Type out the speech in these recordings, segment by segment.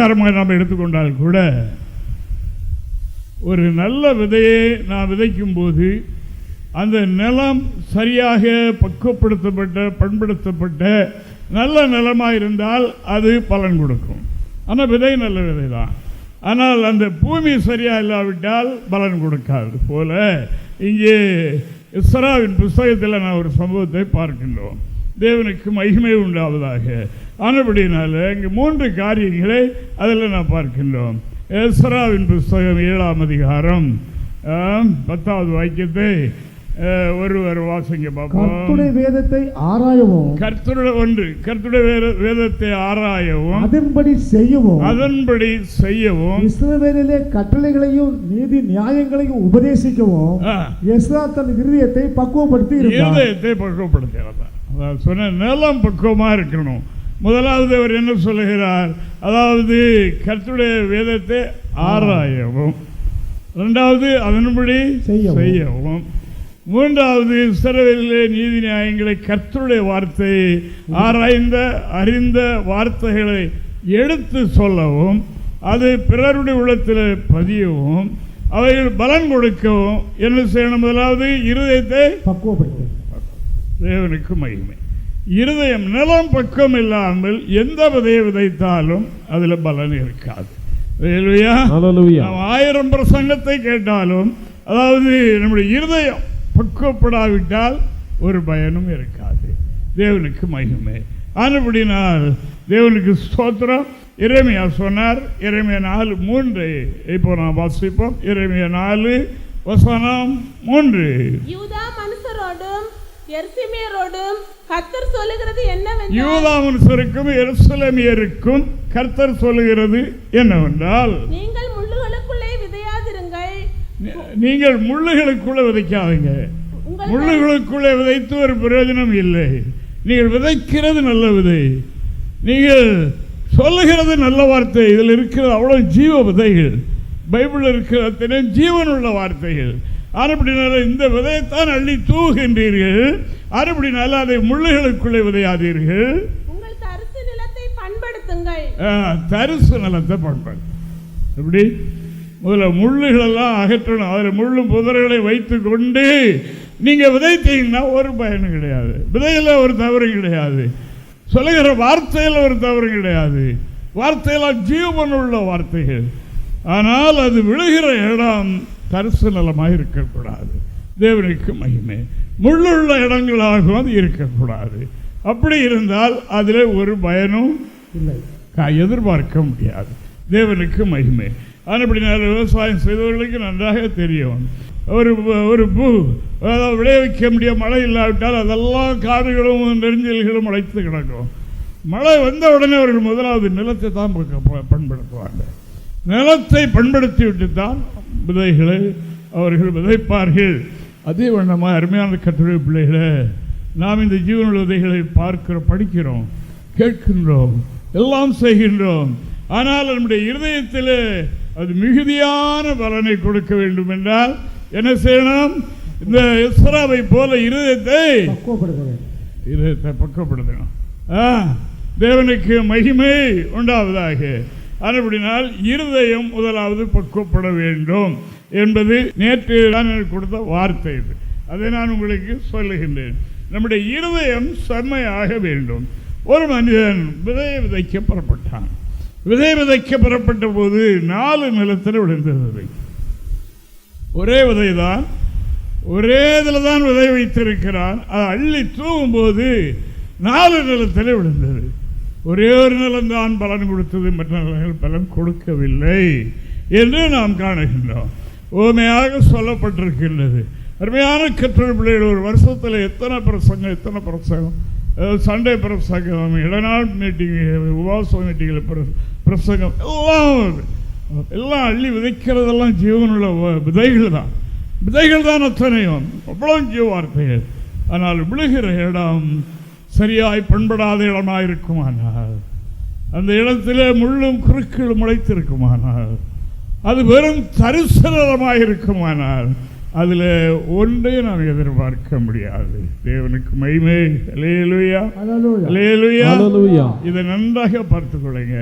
உலக நாம் எடுத்துக்கொண்டால் கூட ஒரு நல்ல விதையை நாம் விதைக்கும் போது அந்த நிலம் சரியாக பக்குவப்படுத்தப்பட்ட பண்படுத்தப்பட்ட நல்ல நிலமாக இருந்தால் அது பலன் கொடுக்கும். ஆனால் விதை நல்ல விதை தான் ஆனால் அந்த பூமி சரியாக இல்லாவிட்டால் பலன் கொடுக்காது. போல இங்கே இஸ்ராவின் புஸ்தகத்தில் நான் ஒரு சம்பவத்தை பார்க்கின்றோம். தேவனுக்கு மகிமை உண்டாவதாக. ஆனபடினால இங்கே மூன்று காரியங்களை அதில் நான் பார்க்கின்றோம். எஸ்ராவின் புஸ்தகம் ஏழாம் அதிகாரம். பத்தாவது வாக்கியத்தை ஒருவர் வாசிங்க பார்ப்போம். கர்த்துடைய வேதத்தை ஆராயவும். கர்த்தருடைய ஒன்று கர்த்தருடைய வேத- வேதத்தை ஆராயவும். அதன்படி செய்யவும். அதன்படி செய்யவும். இஸ்ரவேலிலே கட்டளைகளையும் நீதி நியாயங்களையும் உபதேசிக்கவும். எஸ்ரா தன் இருதயத்தை பக்குவப்படுத்தி இருதயத்தை பக்குவப்படுத்துகிறதா அதாவது சொன்ன நிலம் பக்குவமாக இருக்கணும். முதலாவது அவர் என்ன சொல்லுகிறார்? அதாவது கர்த்தருடைய வேதத்தை ஆராயவும். ரெண்டாவது அதன்படி செய்யவும். மூன்றாவது இஸ்ரவேலிலே நீதி நியாயங்களை கர்த்தருடைய வார்த்தை ஆராய்ந்த அறிந்த வார்த்தைகளை எடுத்து சொல்லவும் அது பிறருடைய உள்ளத்தில் பதியவும் அவைகள் பலன் கொடுக்கவும் என்ன செய்யணும்? முதலாவது இருதயத்தை பக்குவப்படுத்தி தேவனுக்கு மகிமை. இருதயம் நிலம் பக்கம் இல்லாமல் எந்த விதையை விதைத்தாலும் அதில் பலன் இருக்காது. ஆயிரம் பிரசங்கத்தை கேட்டாலும் அதாவது நம்முடைய இருதயம் பக்குவப்படாவிட்டால் ஒரு பயனும் இருக்காது. தேவனுக்கு மகிமை. ஆனபடினால் தேவனுக்கு ஸ்தோத்திரம். இறைமையா சொன்னார் இறைமைய நாலு மூன்று. இப்போ நாம் வாசிப்போம். இறைமைய நாலு வசனம் மூன்று. யூதா மனுஷரோடும் எர்சிமியரோடும் கர்த்தர் சொல்லுகிறது என்னவென்றால் எருசலேமியருக்கும் கர்த்தர் சொல்லுகிறது என்னவென்றால் நீங்கள் முள்ளுகளுக்குள்ளே விதையாதிருங்கள். நீங்கள் முள்ளுகளுக்குள்ள விதைக்காதீங்க. முள்ளுகளுக்குள்ளே விதைத்து ஒரு பிரயோஜனம் இல்லை. நீங்கள் விதைக்கிறது நல்ல விதை. நீங்கள் சொல்லுகிறது நல்ல வார்த்தை. இதில் இருக்கிறது அவ்வளோ ஜீவ விதைகள். பைபிளில் இருக்கிற அத்தனை ஜீவனுள்ள வார்த்தைகள். ஆனப்படினால இந்த விதையைத்தான் அள்ளி தூவுகின்றீர்கள் ஆனப்படினால அதை முள்ளுகளுக்குள்ளே விதையாதீர்கள். தரிசு நிலத்தை பண்பது எப்படி? முதல்ல முள்ளுகளெல்லாம் அகற்றணும். அதில் முள்ளும் புதர்களை வைத்து கொண்டு நீங்கள் விதைத்தீங்கன்னா ஒரு பயனும் கிடையாது. விதையில் ஒரு தவறு கிடையாது. சொல்லுகிற வார்த்தையில் ஒரு தவறு கிடையாது. வார்த்தையெல்லாம் ஜீவன் உள்ள வார்த்தைகள். ஆனால் அது விழுகிற இடம் தரிசு நலமாக இருக்கக்கூடாது. தேவனுக்கு மகிமை. முள்ளுள்ள இடங்களாகவும் அது இருக்கக்கூடாது. அப்படி இருந்தால் அதில் ஒரு பயனும் இல்லை. எதிர்பார்க்க முடியாது. தேவனுக்கு மகிமை. ஆனப்படினால விவசாயம் செய்தவர்களுக்கு நன்றாக தெரியும். ஒரு ஒரு பூ அதாவது விளைவிக்க முடிய மழை இல்லாவிட்டால் அதெல்லாம் காடுகளும் நெருஞ்சல்களும் அழைத்து கிடக்கும். மழை வந்த உடனே அவர்கள் முதலாவது நிலத்தை தான் பண்படுத்துவாங்க. நிலத்தை பண்படுத்தி விட்டு தான் விதைகளை அவர்கள் விதைப்பார்கள். அதே வண்ணமாக அருமையான கட்டுரை பிள்ளைகளை நாம் இந்த ஜீவனுள்ள விதைகளை பார்க்கிறோம் படிக்கிறோம் கேட்கின்றோம் எல்லாம் செய்கின்றோம். ஆனால் நம்முடைய இருதயத்தில் அது மிகுதியான பலனை கொடுக்க வேண்டும் என்றால் என்ன செய்யணும்? இந்த இஸ்ராவை போல இருதயத்தை இருதயத்தை பக்கப்படுத்தணும். ஆ தேவனுக்கு மகிமை உண்டாவதாக. அதுபடினால் இருதயம் முதலாவது பக்குவப்பட வேண்டும் என்பது நேற்று நான் எனக்கு கொடுத்த வார்த்தை இது. அதை நான் உங்களுக்கு சொல்லுகின்றேன். நம்முடைய இருதயம் செம்மையாக வேண்டும். ஒரு மனிதன் விதை விதைக்க புறப்பட்டான். விதை விதைக்க புறப்பட்ட போது நாலு நிலத்தில் விழுந்தது. விதை ஒரே விதை தான் ஒரே இதில் தான் விதை வைத்திருக்கிறான். அது அள்ளி தூவும் போது நாலு நிலத்தில் விழுந்தது. ஒரே ஒரு நிலம்தான் பலன் கொடுத்தது மற்ற நிலங்கள் பலன் கொடுக்கவில்லை என்று நாம் காணுகின்றோம். உண்மையாக சொல்லப்பட்டிருக்கின்றது. அருமையான கற்றல் பிள்ளைகள் ஒரு வருஷத்தில் எத்தனை பிரசங்கம் எத்தனை பிரசங்கம்? சண்டே பிரசங்கம் இடநாள் மீட்டிங் உபவாச மீட்டிங்கில் பிரசங்கம் எல்லாம் எல்லாம் அள்ளி விதைக்கிறதெல்லாம் ஜீவனுள்ள விதைகள் தான் விதைகள் தான் அத்தனையும். அவ்வளோ ஜீவ வார்த்தைகள் ஆனால் விழுகிற இடம் சரியாய் பண்படாத இடமாக இருக்குமானால் அந்த இடத்திலே முள்ளும் குறுக்களும் முளைத்திருக்குமானால். அது வெறும் தரிசனமாக இருக்குமானால் அதில் ஒன்றையும் நாம் எதிர்பார்க்க முடியாது. தேவனுக்கு ஹalleluya. இதை நன்றாக பார்த்துக் கொள்ளுங்க.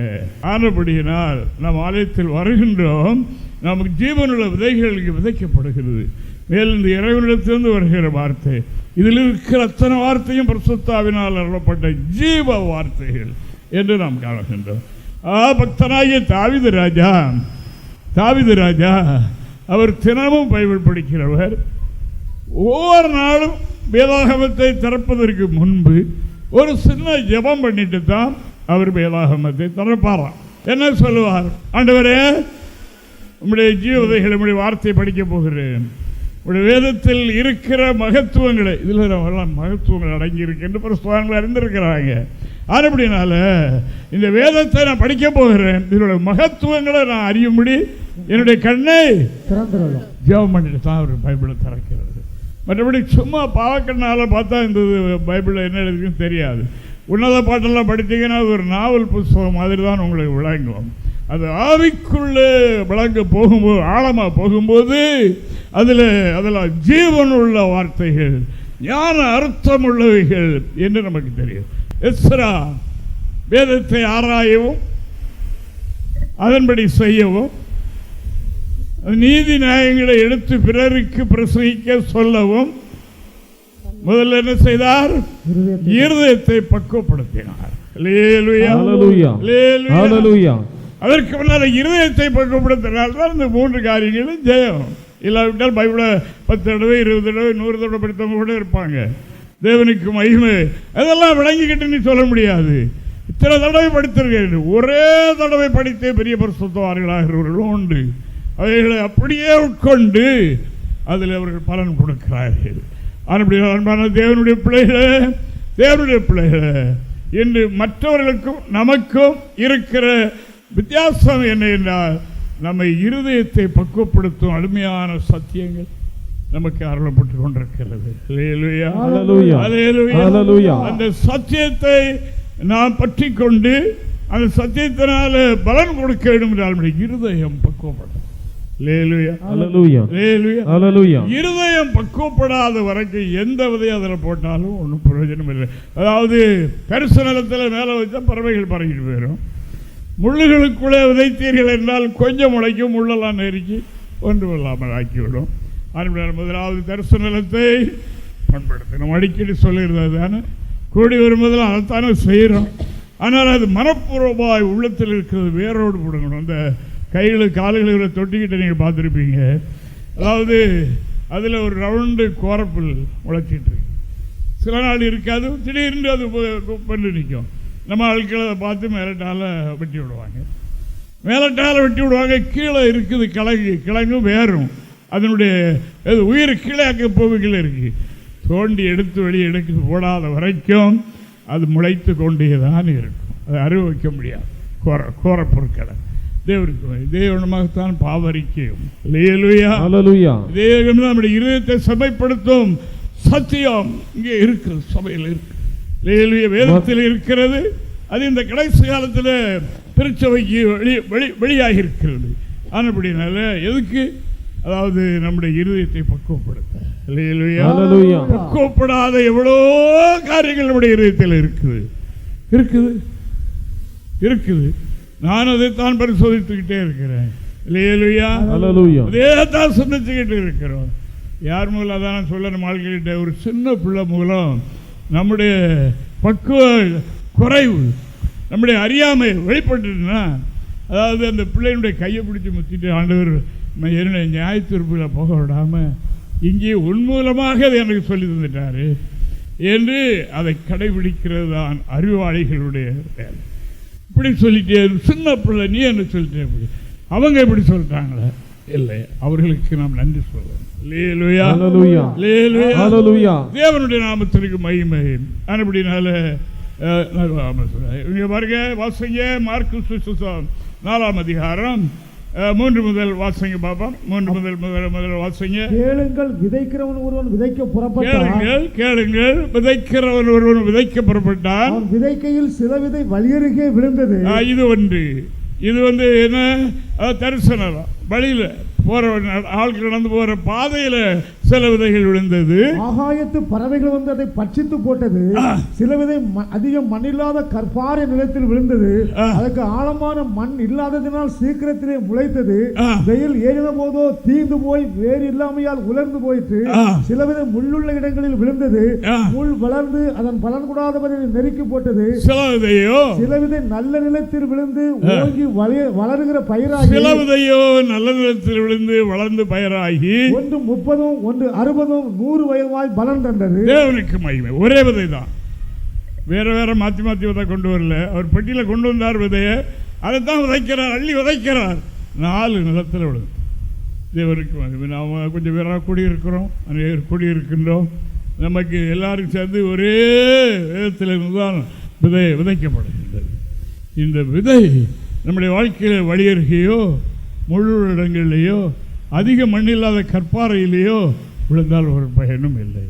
ஆனபடியினால் நாம் ஆலயத்தில் வருகின்றோம். நமக்கு ஜீவனுள்ள விதைகள் இங்கே விதைக்கப்படுகிறது. மேலும் இந்த இறைவனிடத்திலிருந்து வருகிற வார்த்தை இதில் இருக்கிற அத்தனை வார்த்தையும் பிரசுத்தாவினால் அருளப்பட்ட ஜீவ வார்த்தைகள் என்று நாம் காணுகின்றோம். ஆ பக்தனாகிய தாவிது ராஜா தாவிது ராஜா அவர் தினமும் பைபிள் படிக்கிறவர். ஒவ்வொரு நாளும் வேதாகமத்தை திறப்பதற்கு முன்பு ஒரு சின்ன ஜெபம் பண்ணிட்டு தான் அவர் வேதாகமத்தை திறப்பாராம். என்ன சொல்லுவார்? ஆண்டவரே உங்களுடைய ஜீவதைகள் உங்களுடைய வார்த்தை படிக்க போகிறேன். வேதத்தில் இருக்கிற மகத்துவங்களை இதில் எல்லாம் மகத்துவங்கள் அடங்கி இருக்கின்ற பிரஸ்தானங்கள் அறிந்திருக்கிறாங்க. அப்படினால இந்த வேதத்தை நான் படிக்க போகிறேன். இதனுடைய மகத்துவங்களை நான் அறியும்படி என்னுடைய கண்ணை திறந்துடலாம். ஜெபம் பண்ணிட்டு தான் அவர் பைபிளை திறக்கிறது. மற்றபடி சும்மா பாவக்கண்ணால் பார்த்தா இந்த பைபிளில் என்ன எழுதுக்குன்னு தெரியாது. உன்னத பாட்டெல்லாம் படித்தீங்கன்னா அது ஒரு நாவல் புஸ்தகம் மாதிரி தான் உங்களுக்கு விளங்கும். அது ஆவிக்குள்ளே விளங்க போகும்போது ஆழமாக போகும்போது அதில் அதில் ஜீவன் உள்ள வார்த்தைகள் ஞான அர்த்தம் உள்ளவைகள் என்று நமக்கு தெரியும். எஸ்ரா வேதத்தை ஆராயவும் அதன்படி செய்யவும் நீதி நியாயங்களை எடுத்து பிறருக்கு பிரசங்கிக்க சொல்லவும் முதல்ல என்ன செய்தார்? இருதயத்தை பக்குவப்படுத்தினார். அதற்கு முன்னால் இருதயத்தை பக்குவப்படுத்தினால் தான் இந்த மூன்று காரியங்களும் ஜெயம். இல்லாவிட்டால் பைபிளை பத்து தடவை இருபது தடவை நூறு தடவை படித்தவங்க கூட இருப்பாங்க. தேவனுக்கு மகிமை. அதெல்லாம் விளங்கிக்கிட்டு நீ சொல்ல முடியாது. இத்தனை தடவை படித்திருக்கேன் ஒரே தடவை படித்தே பெரிய பரிசுத்தவார்களாகிறவர்களும் உண்டு. அவைகளை அப்படியே உட்கொண்டு அதில் அவர்கள் பலன் கொடுக்கிறார்கள். அப்படி அன்பான தேவனுடைய பிள்ளைகளே தேவனுடைய பிள்ளைகளே என்று மற்றவர்களுக்கும் நமக்கும் இருக்கிற வித்தியாசம் என்ன என்றால் நம்மை இருதயத்தை பக்குவப்படுத்தும் அருமையான சத்தியங்கள் நமக்கு அருளப்பட்டு கொண்டிருக்கிறது. அந்த சத்தியத்தை நாம் பற்றி கொண்டு அந்த சத்தியத்தினால பலன் கொடுக்க வேண்டும் என்றால் இருதயம் பக்குவப்படும். இருதயம் பக்குவப்படாத வரைக்கும் எந்த விதையும் அதில் போட்டாலும் ஒன்றும் பிரயோஜனம் இல்லை அதாவது கரிசு நிலத்தில் மேலே வச்சா பறவைகள் பறக்கிட்டு போயிடும். முள்ளுகளுக்குள்ளே விதைத்தீர்கள் என்றால் கொஞ்சம் முளைக்கும் முள்ளெல்லாம் நெருக்கி ஒன்றுமில்லாமல் ஆக்கிவிடும். ஆனால் முதலாவது தரிசன நிலத்தை பண்படுத்தணும். அடிக்கடி சொல்லிடுறது தானே? கூடி வரும்போதெல்லாம் அதைத்தானே செய்கிறோம். ஆனால் அது மனப்பூர்வமாய் உள்ளத்தில் இருக்கிறது வேரோடு போடணும் அந்த கைகள் கால்களை தொட்டிக்கிட்ட நீங்கள் பார்த்துருப்பீங்க. அதாவது அதில் ஒரு ரவுண்டு கோரப்புல் முளைச்சிட்டு இருக்கு. சில நாள் இருக்காது திடீர்னு அது பண்ணி நிற்கும். நம்ம ஆட்கள் பார்த்து மேலட்டால வெட்டி விடுவாங்க. மேலட்டால வெட்டி விடுவாங்க கீழே இருக்குது கிழங்கு கிழங்கும் வேறும். அதனுடைய அது உயிர் கீழே அங்கே போவுகள் இருக்கு. தோண்டி எடுத்து வெளியே எடுக்க போடாத வரைக்கும் அது முளைத்து கொண்டே தான் இருக்கும். அதை அனுபவிக்க முடியாது. கோர கோர பொருட்களை. தேவருக்கு தேவனமாகத்தான் தேவன் நம்முடைய இருதயத்தை சபைப்படுத்தும் சத்தியம் இங்கே இருக்கிறது சபையில் இருக்கு. வேதத்தில் இருக்கிறது. அது இந்த கடைசி காலத்தில் திருச்சபைக்கு வெளி வெளி வெளியாகி இருக்கிறது ஆனப்படினால எதுக்கு? அதாவது நம்முடைய இருதயத்தை பக்குவப்படுத்த. பக்குவப்படாத எவ்வளோ காரியங்கள் நம்முடைய இருதயத்தில் இருக்குது. இருக்குது. இருக்குது. நான் அதைத்தான் பரிசோதித்துக்கிட்டே இருக்கிறேன். லேலுயா ஹalleluya அதே தான் சிந்திச்சுக்கிட்டு இருக்கிறோம். யார் மூலம் அதான் சொல்ல நம்ம ஆள்கிட்ட ஒரு சின்ன பிள்ளை மூலம் நம்முடைய பக்குவ குறைவு நம்முடைய அறியாமை வெளிப்பட்டுனா அதாவது அந்த பிள்ளையினுடைய கையை பிடிச்சி முத்திட்டு ஆண்டவர் என்னுடைய நியாய தீர்ப்பில் போக விடாமல் இங்கே உன் மூலமாக அதை எனக்கு சொல்லி தந்துட்டார் என்று அதை கடைபிடிக்கிறது தான் அறிவாளிகளுடைய வேலை. இப்படி சொல்லிட்டே சின்ன பிள்ளை நீ என்ன சொல்லிட்டே? இப்படி அவங்க எப்படி சொல்லிட்டாங்களே. இல்லை அவர்களுக்கு நாம் நன்றி சொல்லணும் தேவனுடைய நாமத்திற்கு மகிமை. அப்படினால இங்கே பாருங்க வாசிங்க மார்க்கு சுசுசம் நாலாம் அதிகாரம். மூன்று முதல் வாசிங்க பாப்பா மூன்று முதல் முதல் முதல் வாசிங்க. கேளுங்கள் விதைக்கிறவன் ஒருவன் விதைக்க புறப்பட்டான். கேளுங்கள் கேளுங்கள் விதைக்கிறவன் ஒருவன் விதைக்க புறப்பட்டான். விதைக்கையில் சில விதை வழியருகே விழுந்தது. இது ஒன்று. இது வந்து என்ன? தரிசனம். வழியில் போகிற ஆட்கள் நடந்து போகிற பாதையில் சில விதைகள் விழுந்தது. ஆகாயத்து பறவைகள் வந்து அதை பட்சித்து போட்டது. சில விதை அதிகம் மண்ணில்லாத கற்பாறை நிலத்தில் விழுந்தது. ஆ. அதற்கு ஆழமான மண் இல்லாததினால் சீக்கிரத்திலே முளைத்தது. வெயில் ஏறின போதோ தீந்து போய் வேறு இல்லாமையால் உலர்ந்து போயிற்று. சில விதை முள்ளுள்ள இடங்களில் விழுந்தது. முள் வளர்ந்து அதன் பலன் கூடாதவரை நெருக்கி போட்டது. சில விதையோ? சில விதை நல்ல நிலத்தில் விழுந்து ஓங்கி வளருகிற பயிராகி சில விதையோ நல்ல நிலத்தில் விழுந்து வளர்ந்து பயிராகி ஒன்று முப்பதும் ஒன்று அறுபதும் நூறு வயதுமாய் பலன் தந்தது. தேவனுக்கு மகிமை. ஒரே விதை தான் வேற வேற மாற்றி மாற்றி விதை கொண்டு வரல. அவர் பெட்டியில் கொண்டு வந்தார் விதையை. அதைத்தான் விதைக்கிறார் அள்ளி விதைக்கிறார். நாலு நிலத்தில் விழுது தேவனுக்கு மகிமை. நாம் கொஞ்சம் பேராக கூடியிருக்கிறோம் அநேகர் கூடியிருக்கின்றோம் நமக்கு எல்லாரும் சேர்ந்து ஒரே விதத்தில் இருந்துதான் விதை விதைக்கப்படுகின்றது. இந்த விதை நம்முடைய வாழ்க்கையில் வழியருகையோ முழு இடங்களிலேயோ அதிக மண்ணில்லாத கற்பாறையிலேயோ விழுந்தால் ஒரு பயனும் இல்லை.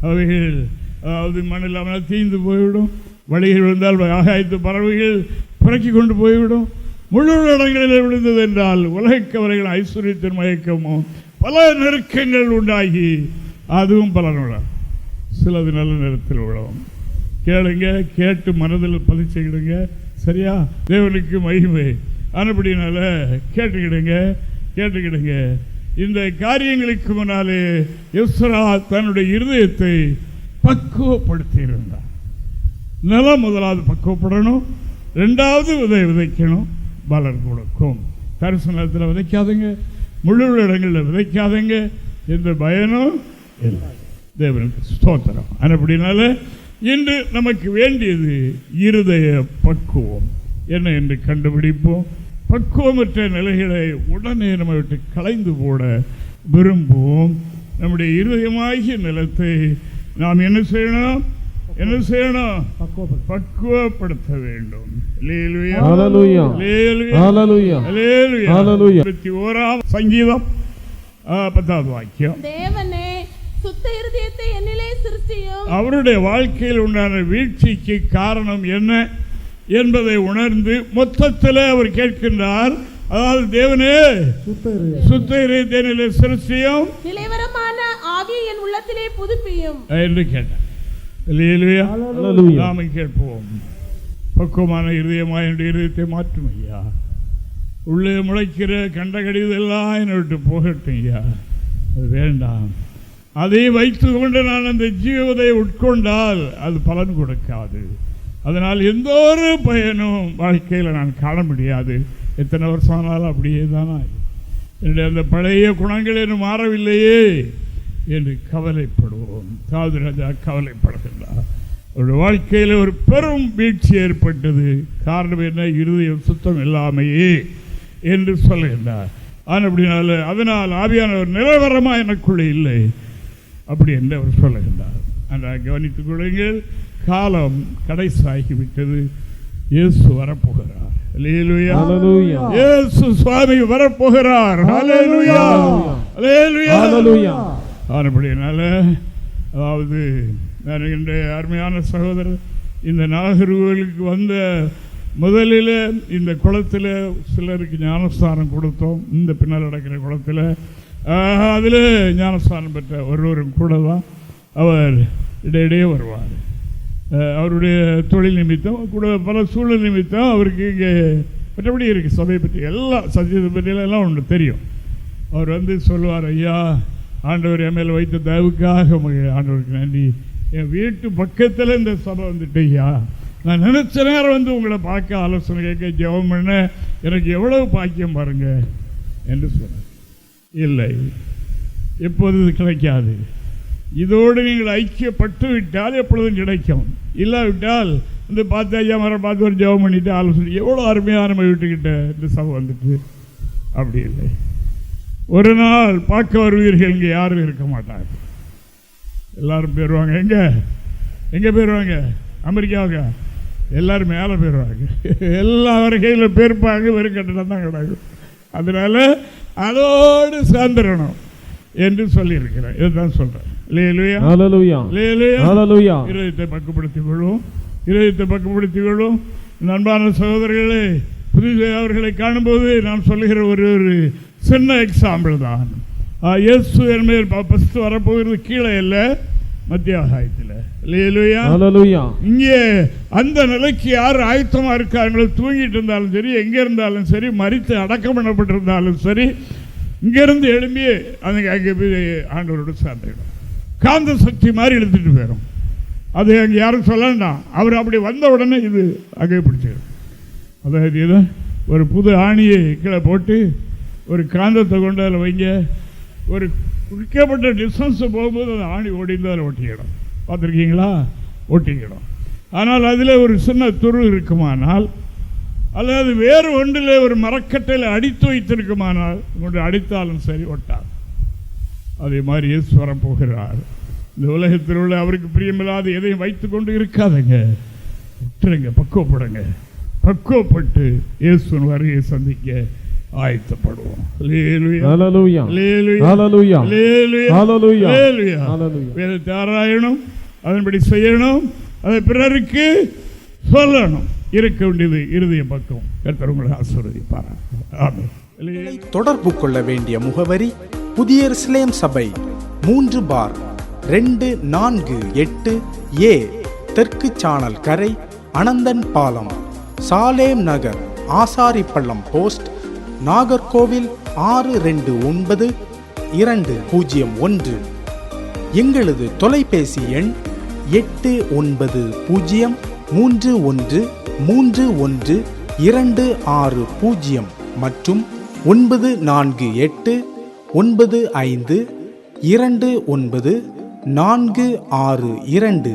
அவைகள் அதாவது மண் இல்லாமல் தீந்து போய்விடும். வழியில் விழுந்தால் ஆகாயத்து பறவைகள் பிறக்கி கொண்டு போய்விடும். முழு இடங்களில் விழுந்தது என்றால் உலகக்கவரைகள் ஐஸ்வர்யத்தின் மயக்கமும் பல நெருக்கங்கள் உண்டாகி அதுவும் பலனுடன் சிலது நல்ல நேரத்தில் விழும். கேளுங்க கேட்டு மனதில் பதிச்சுக்கிடுங்க சரியா? தேவனுக்கு மகிமை. அனுப்படினால கேட்டுக்கிடுங்க. கேட்டுக்கிடுங்க. இந்த காரியங்களுக்கு முன்னாலே இஸ்ரா தன்னுடைய இருதயத்தை பக்குவப்படுத்தி இருந்தார் நிலம் முதலாவது பக்குவப்படணும் ரெண்டாவது விதை விதைக்கணும் பலர் கொடுக்கும். தரிசு நிலத்தில் விதைக்காதுங்க முழு இடங்களில் விதைக்காதுங்க எந்த பயனும் இல்லை. தேவனுக்கு ஸ்தோத்திரம். அப்படினால இன்று நமக்கு வேண்டியது இருதய பக்குவம். என்ன என்று கண்டுபிடிப்போம். பக்குவமற்ற நிலைகளை உடனே நம்ம விட்டு கலைந்து போட விரும்புவோம். நம்முடைய இருதயமாகிய நிலத்தை நாம் என்ன செய்யணும்? என்ன செய்யணும்? பக்குவப்படுத்த. வேண்டும். இருபத்தி ஓராம் சங்கீதம் பத்தாவது வாக்கியம். தேவனே சுத்த இருதயத்தை என்னிலே சிருஷ்டியும். அவருடைய வாழ்க்கையில் உண்டான வீழ்ச்சிக்கு காரணம் என்ன? என்பதை உணர்ந்து மொத்தத்தில் அவர் கேட்கின்றார். அதாவது தேவனே சுத்த இருதயம். சுத்த இதயத்தினிலே சிருஷ்டியும் நிலைவரமான ஆவியை என் உள்ளத்திலே புதுப்பியும். என்று கேட்டார். நாம கேட்போம். பக்குவமான இருதயமா என்னுடைய இருதயத்தை மாற்றும் ஐயா உள்ளே முளைக்கிற கண்ட கடிதெல்லாம் என்னை விட்டு போகட்டும் ஐயா அது வேண்டாம். அதை வைத்து கொண்டு நான் அந்த ஜீவதை உட்கொண்டால் அது பலன் கொடுக்காது. அதனால் எந்த ஒரு பயனும் வாழ்க்கையில் நான் காண முடியாது. எத்தனை வருஷம் ஆனாலும் அப்படியே தானா என்னுடைய அந்த பழைய குணங்கள் இன்னும் மாறவில்லையே என்று கவலைப்படுவோம். காது ராஜா கவலைப்படுகின்றார். அவருடைய வாழ்க்கையில் ஒரு பெரும் வீழ்ச்சி ஏற்பட்டது. காரணம் என்ன? இருதயம் சுத்தம் இல்லாமையே என்று சொல்லுகின்றார் ஆனால் அப்படினால அதனால் ஆவியானவர் நிலவரமாக எனக்குள்ளே இல்லை. அப்படி என்று அவர் சொல்லுகின்றார் ஆனால் கவனித்துக் கொள்ளுங்கள். காலம் கடைசாகிவிட்டது. இயேசு வரப்போகிறார். இயேசு சுவாமி வரப்போகிறார். ஆனபடினால அதாவது நான் என்ற அருமையான சகோதரர் இந்த நாகர்கோவிலுக்கு வந்த முதலில் இந்த குளத்தில் சிலருக்கு ஞானஸ்தானம் கொடுத்தோம். இந்த பின்னால் நடக்கிற குளத்தில் அதில் ஞானஸ்தானம் பெற்ற ஒருவரும் கூட தான் அவர் இடையிடையே வருவார். அவருடைய தொழில் நிமித்தம் கூட பல சூழல் நிமித்தம் அவருக்கு இங்கே மற்றபடி இருக்குது சபையை பற்றி எல்லாம் சத்தியத்தை பற்றியெல்லாம் ஒன்று தெரியும். அவர் வந்து சொல்லுவார் ஐயா ஆண்டவர் எம்எல் வைத்த தயவுக்காக ஆண்டவருக்கு நன்றி. என் வீட்டு பக்கத்தில் இந்த சபை வந்துட்டு ஐயா. நான் நினச்ச நேரம் வந்து உங்களை பார்க்க ஆலோசனை கேட்க ஜெபம் பண்ண எனக்கு எவ்வளவு பாக்கியம் பாருங்கள் என்று சொன்னார். இல்லை. எப்போது இது கிடைக்காது. இதோடு நீங்கள் ஐக்கியப்பட்டு விட்டால் எப்பொழுதும் கிடைக்கும். இல்லாவிட்டால் வந்து பார்த்து ஐயா மரம் பார்த்து ஒரு ஜெபம் பண்ணிட்டு ஆலோசனை எவ்வளோ அருமையாக நம்ம வீட்டுக்கிட்ட இந்த சபை வந்துட்டு. அப்படி இல்லை. ஒரு நாள் பார்க்க வருவீர்கள் இங்கே யாரும் இருக்க மாட்டாங்க எல்லாரும் போயிடுவாங்க எங்கே? எங்கே போயிடுவாங்க அமெரிக்காவுக்கு? எல்லோரும் மேலே போயிடுவாங்க எல்லா வரைகையில் போயிருப்பாங்க வெறும் கட்டிடம் தான் கிடக்கும் அதனால் அதோடு சேர்ந்துடணும் என்று சொல்லியிருக்கிறேன் இதுதான் சொல்கிறேன் இருதயத்தை பக்குப்படுத்திக் கொள்வோம் இருதயத்தை பக்குப்படுத்திக் கொள்வோம் அன்பான சகோதரர்களே புதிய அவர்களை காணும்போது நான் சொல்லுகிற ஒரு ஒரு சின்ன எக்ஸாம்பிள் தான். இயேசு என்மேல் ஃபஸ்ட்டு வரப்போகிறது கீழே இல்லை மத்திய ஆகாயத்தில் இல்லையா Hallelujah. இங்கே அந்த நிலைக்கு யார் ஆயத்தமாக இருக்காங்களோ தூங்கிட்டு இருந்தாலும் சரி எங்கே இருந்தாலும் சரி மறித்து அடக்கம் பண்ணப்பட்டிருந்தாலும் சரி இங்கேருந்து எழும்பி அங்கே போய் ஆண்டவரோடு சார்ந்துடும் காந்த சக்தி மாதிரி எடுத்துகிட்டு போயிடும். அது அங்கே யாரும் சொல்ல வேண்டாம் அவர் அப்படி வந்த உடனே இது அங்கே பிடிச்சிடும் அதாவது இதை ஒரு புது ஆணியை கீழே போட்டு ஒரு காந்தத்தை கொண்டு அதில் வைங்க. ஒரு குறிக்கப்பட்ட டிஸ்டன்ஸை போகும்போது அந்த ஆணி ஓடிந்து அதில் ஒட்டிக்கிடும். பார்த்துருக்கீங்களா? ஒட்டிக்கிடும். ஆனால் அதில் ஒரு சின்ன துரு இருக்குமானால் அல்லது வேறு ஒன்றில் ஒரு மரக்கட்டையில் அடித்து வைத்திருக்குமானால் கொண்டு அடித்தாலும் சரி ஒட்டாது. அதே மாதிரி இயேசு வரப்போகிறார் இந்த உலகத்தில் உள்ள அவருக்கு பிரியமில்லாத எதையும் வைத்து கொண்டு இருக்காதங்க. விட்டுருங்க பக்குவப்படுங்க. பக்குவப்பட்டு இயேசுவின் வருகையை சந்திக்க ஆயத்தப்படுவோம். வேதத்தை ஆராயணும் அதன்படி செய்யணும் அதை பிறருக்கு சொல்லணும். இருக்க வேண்டியது இருதய பக்கம் கர்த்தர் உங்களை ஆசீர்வதிப்பார் ஆமென். அல்லேலூயா. தொடர்பு கொள்ள வேண்டிய முகவரி புதிய இஸ்லேம் சபை. மூன்று பார். ரெண்டு நான்கு எட்டு ஏ. தெற்கு சானல் கரை அனந்தன் பாலம். சாலேம் நகர் ஆசாரிப்பள்ளம் போஸ்ட். நாகர்கோவில் ஆறு ரெண்டு ஒன்பது இரண்டு பூஜ்ஜியம் ஒன்று. எங்களது தொலைபேசி எண் எட்டு ஒன்பது பூஜ்ஜியம் மூன்று ஒன்று மூன்று ஒன்று இரண்டு ஆறு பூஜ்ஜியம் மற்றும் ஒன்பது நான்கு எட்டு ஒன்பது ஐந்து இரண்டு ஒன்பது நான்கு ஆறு இரண்டு.